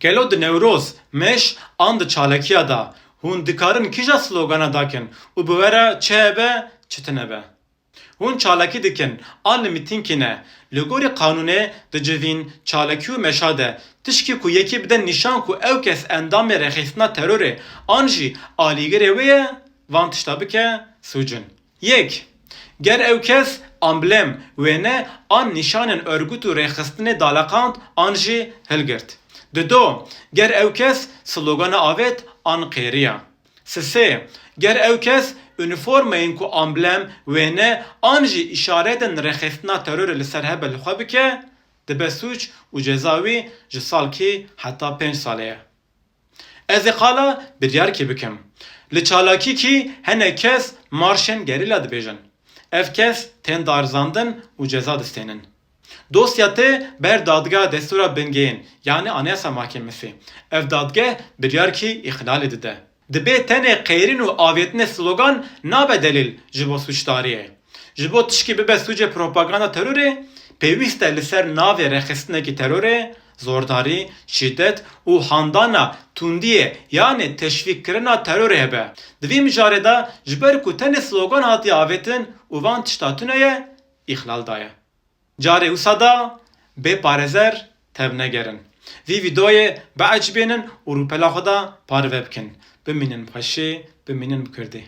Gelo di Newroz meş an di çalakiya da hûn dikarin kîja slogana dakin û bi we re çi hebe çi tinebe. Hûn çalakî dikin an li mîtînkine li gorî qanûnê de tişkî ku yekî bide nîşan ku ew kes endamê rexîstina terorê an jî van tişta bike. Yek ger ew kes amblem wêne an nîşanên örgût û rêxistinê dalaqand an jî hilgirt. Di do ger ew kes slogana avêt an qêriya. Sisê ger ew kes üniformayên ku amblem wêne an jî îşaretên rêxistina terorê li ser hebe li xwe bike dibe sûç û ceza wî ji salkî heta pênc salê ye. Ez ê qala bikim. Li çalakîkî hinek kes marşên gerîla dibêjin. Ev kes tên darzandin û ceza distênin. Dosya te ber dadgeha destûra bingehên yani Anayasa Mahkemesi. Ev dadgeh biryarkî îxlalê dide. Dibe tenê qêrîn û avêtinê slogan nabe delîl ji bo suçdariyê. Ji bibe sûcê propaganda terorê, pêwîst e li ser navê rêxistinekî terorê, zordarî, şîddet û handana tundiyê yani teşvîkkirina terorê hebe. Di vî mijarê ku tenê slogan hatiye avêtin û van îxlal daye. Carê wisa da bê parezer tev negerin. Vî vîdeoyê beecbênin û rûpela xwe da parve bikin. Bimînin Kurdî.